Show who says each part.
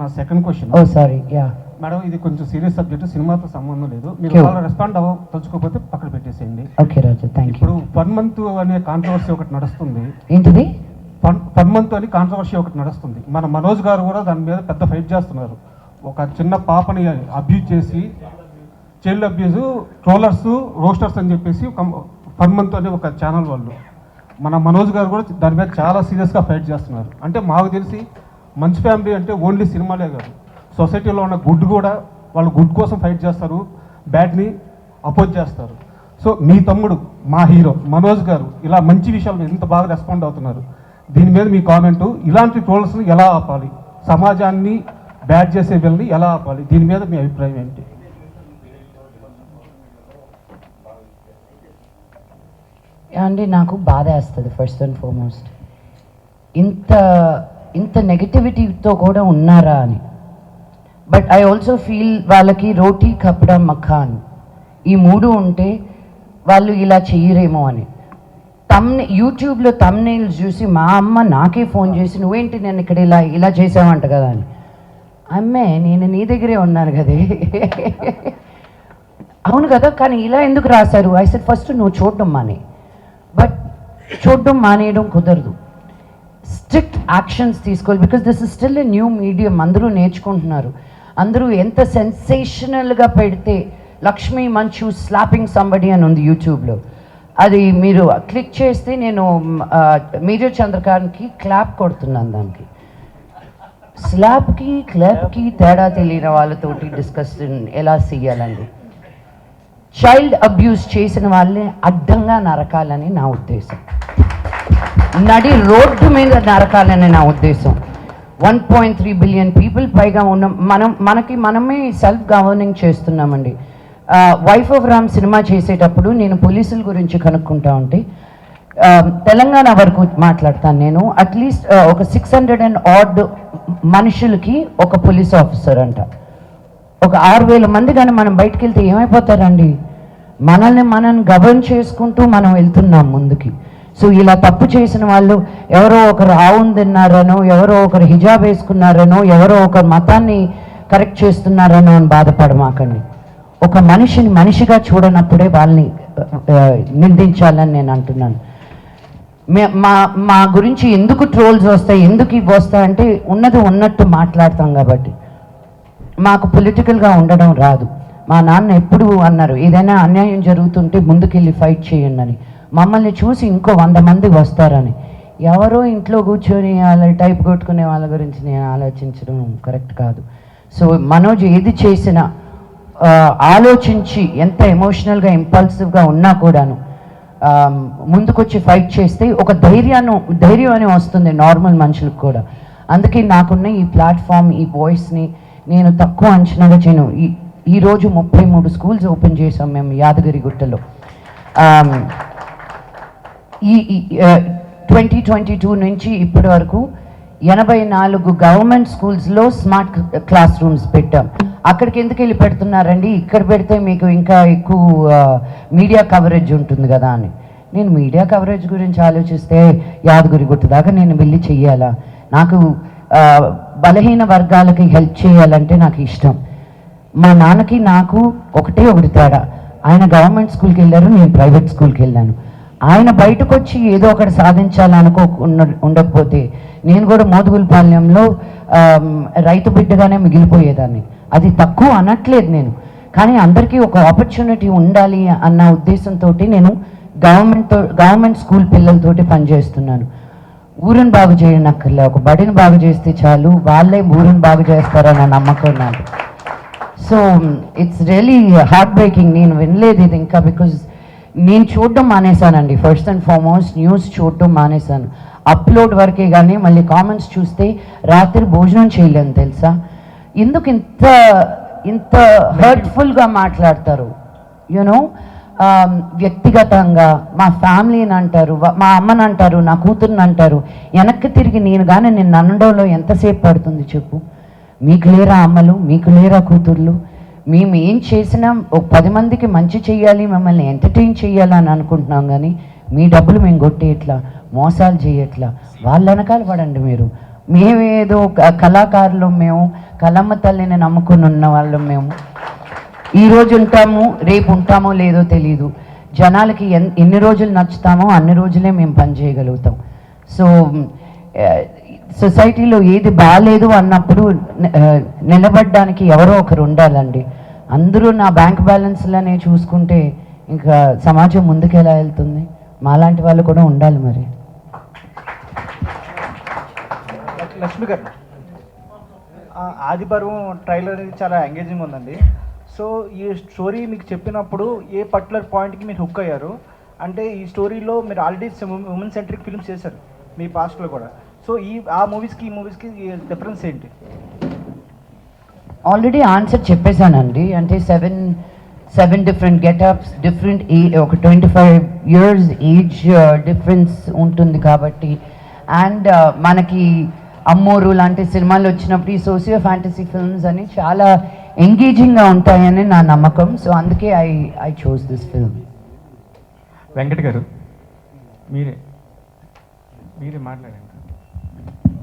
Speaker 1: నా second question
Speaker 2: oh sorry yeah
Speaker 1: madam ఇది కొంచెం సీరియస్ సబ్జెక్ట్ సినిమాతో సంబంధం లేదు. మీరు. వాళ్ళ రెస్పాండ్ అవ్వ తలుచుకోకపోతే పక్కన పెట్టేసేయండి.
Speaker 2: ఓకే రాజు థ్యాంక్
Speaker 1: ఇప్పుడు వన్ మంత్ అనే కాంట్రవర్సీ ఒకటి నడుస్తుంది.
Speaker 2: ఏంటిది?
Speaker 1: వన్ మంత్ అని కాంట్రవర్సీ ఒకటి నడుస్తుంది. మన మనోజ్ గారు కూడా దాని మీద పెద్ద ఫైట్ చేస్తున్నారు. ఒక చిన్న పాపని అబ్యూజ్ చేసి చైల్డ్ అబ్యూజ్ ట్రోలర్స్ రోస్టర్స్ అని చెప్పేసి వన్ మంత్ అనే ఒక ఛానల్ వాళ్ళు. మన మనోజ్ గారు కూడా దాని మీద చాలా సీరియస్గా ఫైట్ చేస్తున్నారు. అంటే మాకు తెలిసి మంచి ఫ్యామిలీ అంటే ఓన్లీ సినిమాలే కాదు. సొసైటీలో ఉన్న గుడ్ కూడా వాళ్ళు గుడ్ కోసం ఫైట్ చేస్తారు బ్యాడ్ని అపోజ్ చేస్తారు. సో మీ తమ్ముడు మా హీరో మనోజ్ గారు ఇలా మంచి విషయాలు ఇంత బాగా రెస్పాండ్ అవుతున్నారు. దీని మీద మీ కామెంటు ఇలాంటి ట్రోల్స్ని ఎలా ఆపాలి? సమాజాన్ని బ్యాడ్ చేసే వీళ్ళని ఎలా ఆపాలి? దీని మీద మీ అభిప్రాయం ఏంటి?
Speaker 2: అండి నాకు బాధ వేస్తుంది ఫస్ట్ అండ్ ఫార్మోస్ట్ ఇంత ఇంత నెగటివిటీతో కూడా ఉన్నారా అని. బట్ ఐ ఆల్సో ఫీల్ వాళ్ళకి రోటీ కప్డా మఖాన్. ఈ మూడు ఉంటే వాళ్ళు ఇలా చేయరేమో అని. తమ్ని యూట్యూబ్లో తమ్నేల్స్ చూసి మా అమ్మ నాకే ఫోన్ చేసి నువ్వేంటి నేను ఇక్కడ ఇలా ఇలా చేసావంట కదా అని. అమ్మే నేను నీ దగ్గరే ఉన్నాను కదే. అవును కదా కానీ ఇలా ఎందుకు రాశారు? ఐ సెడ్ ఫస్ట్ నువ్వు చూడడం మానే. బట్ చూడడం మానేయడం కుదరదు. స్ట్రిక్ట్ యాక్షన్స్ తీసుకోవాలి because this is still a new medium అందరూ నేర్చుకుంటున్నారు. అందరూ ఎంత సెన్సేషనల్గా పెడితే లక్ష్మీ మంచు స్లాపింగ్ సంబడి అని ఉంది యూట్యూబ్లో అది మీరు క్లిక్ చేస్తే నేను మేజర్ చంద్రకాంత్కి క్లాప్ కొడుతున్నాను దానికి. స్లాబ్కి క్లాప్కి తేడా తెలియని వాళ్ళతోటి డిస్కషన్ ఎలా చేయాలండి? చైల్డ్ అబ్యూస్ చేసిన వాళ్ళని అడ్డంగా నరకాలని నా ఉద్దేశం. నడి రోడ్డు మీద నరకాలని నా ఉద్దేశం. One point three billion people పైగా ఉన్న మనం మనకి మనమే సెల్ఫ్ గవర్నింగ్ చేస్తున్నామండి. వైఫ్ ఆఫ్ రామ్ సినిమా చేసేటప్పుడు నేను పోలీసుల గురించి కనుక్కుంటా ఉంటే తెలంగాణ వరకు మాట్లాడతాను నేను. అట్లీస్ట్ ఒక సిక్స్ హండ్రెడ్ అండ్ ఆడ్ మనుషులకి ఒక పోలీస్ ఆఫీసర్ అంట. ఒక ఆరు వేల మంది కానీ మనం బయటికి వెళ్తే ఏమైపోతారండి? మనల్ని మనం గవర్న్ చేసుకుంటూ మనం వెళ్తున్నాం ముందుకి. సో ఇలా తప్పు చేసిన వాళ్ళు ఎవరో ఒకరు ఆవును తిన్నారనో ఎవరో ఒకరు హిజాబ్ వేసుకున్నారనో ఎవరో ఒక మతాన్ని కరెక్ట్ చేస్తున్నారనో అని బాధపడమాకండి ఒక మనిషిని మనిషిగా చూడనప్పుడే వాళ్ళని నిందించాలని నేను అంటున్నాను. మా మా గురించి ఎందుకు ట్రోల్స్ వస్తాయి ఎందుకు ఇవి వస్తాయంటే ఉన్నది ఉన్నట్టు మాట్లాడతాం కాబట్టి. మాకు పొలిటికల్గా ఉండడం రాదు. మా నాన్న ఎప్పుడు అన్నారు ఏదైనా అన్యాయం జరుగుతుంటే ముందుకెళ్ళి ఫైట్ చేయండి అని. మమ్మల్ని చూసి ఇంకో వంద మంది వస్తారని. ఎవరో ఇంట్లో కూర్చొని వాళ్ళ టైప్ కొట్టుకునే వాళ్ళ గురించి నేను ఆలోచించడం కరెక్ట్ కాదు. సో మనోజ్ ఏది చేసినా ఆలోచించి ఎంత ఎమోషనల్గా ఇంపల్సివ్గా ఉన్నా కూడాను ముందుకొచ్చి ఫైట్ చేస్తే ఒక ధైర్యాన్ని ధైర్యం అని వస్తుంది నార్మల్ మనుషులకు కూడా. అందుకే నాకున్న ఈ ప్లాట్ఫామ్ ఈ వాయిస్ని నేను తక్కువ అంచనాగా చేయను. ఈ ఈరోజు ముప్పై మూడు స్కూల్స్ ఓపెన్ చేసాం మేము యాదగిరి గుట్టలో. ఈ ట్వంటీ ట్వంటీ టూ నుంచి ఇప్పటి వరకు ఎనభై నాలుగు గవర్నమెంట్ స్కూల్స్లో స్మార్ట్ క్లాస్ రూమ్స్ పెట్టాం. అక్కడికి ఎందుకు వెళ్ళి పెడుతున్నారండి? ఇక్కడ పెడితే మీకు ఇంకా ఎక్కువ మీడియా కవరేజ్ ఉంటుంది కదా అని. నేను మీడియా కవరేజ్ గురించి ఆలోచిస్తే యాదగిరి గుట్ట దాకా నేను వెళ్ళి చెయ్యాలా? నాకు బలహీన వర్గాలకి హెల్ప్ చేయాలంటే నాకు ఇష్టం. మా నాన్నకి నాకు ఒకటే ఒకటి తేడా. ఆయన గవర్నమెంట్ స్కూల్కి వెళ్ళారు నేను ప్రైవేట్ స్కూల్కి వెళ్ళాను. ఆయన బయటకు వచ్చి ఏదో ఒకటి సాధించాలనుకో ఉండకపోతే నేను కూడా మోదుగులపాలెంలో రైతు బిడ్డగానే మిగిలిపోయేదాన్ని. అది తక్కువ అనట్లేదు నేను. కానీ అందరికీ ఒక ఆపర్చునిటీ ఉండాలి అన్న ఉద్దేశంతో నేను గవర్నమెంట్తో గవర్నమెంట్ స్కూల్ పిల్లలతోటి పనిచేస్తున్నాను. ఊరిని బాగు చేయనక్కర్లే. ఒక బడిని బాగు చేస్తే చాలు. వాళ్ళే ఊరిని బాగు చేస్తారన్న నమ్మకం నాకు. So it's really heart breaking నేను వినలేదు ఇది ఇంకా బికాజ్ నేను చూడడం మానేశానండి. ఫస్ట్ అండ్ ఫార్మోస్ట్ న్యూస్ చూడడం మానేశాను. అప్లోడ్ వరకే కానీ మళ్ళీ కామెంట్స్ చూస్తే రాత్రి భోజనం చేయలేను తెలుసా? ఎందుకు ఇంత ఇంత హర్ట్ఫుల్గా మాట్లాడతారు? యూనో um, వ్యక్తిగతంగా మా ఫ్యామిలీని అంటారు మా అమ్మని అంటారు నా కూతుర్ని అంటారు. వెనక్కి తిరిగి నేను కానీ నేను అనడంలో ఎంతసేపు పడుతుంది చెప్పు? మీకు లేరా అమ్మలు? మీకు లేరా కూతుర్లు? మేము ఏం చేసినా ఒక పది మందికి మంచి చేయాలి మిమ్మల్ని ఎంటర్టైన్ చేయాలి అని అనుకుంటున్నాం కానీ మీ డబ్బులు మేము కొట్టేయట్లా మోసాలు చేయట్లా వాళ్ళ వెనకాల పడండి మీరు. మేమేదో కళాకారులు మేము కలమ్మ తల్లిని నమ్ముకుని ఉన్న వాళ్ళం మేము. ఈ రోజు ఉంటాము రేపు ఉంటామో లేదో తెలియదు జనాలకి ఎన్ ఎన్ని రోజులు నచ్చుతామో అన్ని రోజులే మేము పని చేయగలుగుతాం. సో సొసైటీలో ఏది బాగాలేదు అన్నప్పుడు నిలబడడానికి ఎవరో ఒకరు ఉండాలండి. అందరూ నా బ్యాంక్ బ్యాలెన్స్లనే చూసుకుంటే ఇంకా సమాజం ముందుకు ఎలా వెళ్తుంది? మాలాంటి వాళ్ళు కూడా ఉండాలి మరి.
Speaker 3: లక్ష్మి గారు ఆ, ఆదిపర్వం ట్రైలర్ అనేది చాలా ఎంగేజింగ్ ఉందండి. సో ఈ స్టోరీ మీకు చెప్పినప్పుడు ఏ పర్టికులర్ పాయింట్కి మీరు హుక్ అయ్యారు? అంటే ఈ స్టోరీలో మీరు ఆల్రెడీ ఉమెన్ సెంట్రిక్ ఫిల్మ్స్ చేశారు మీ పాస్ట్లో కూడా. సో ఈ ఆ మూవీస్కి ఈ మూవీస్కి డిఫరెన్స్ ఏంటి?
Speaker 2: ఆల్రెడీ ఆన్సర్ చెప్పేశానండి. అంటే seven seven different getups different a ఒక twenty five years age uh, difference ఉంటుంది కాబట్టి. అండ్ uh, మనకి అమ్మోరు లాంటి సినిమాలు వచ్చినప్పుడు ఈ సోషియో ఫ్యాంటసీ ఫిల్మ్స్ అని చాలా ఎంగేజింగ్గా ఉంటాయని నా నమ్మకం. సో అందుకే I I chose this film
Speaker 4: Venkat garu మీరే మీరే మాట్లాడండి.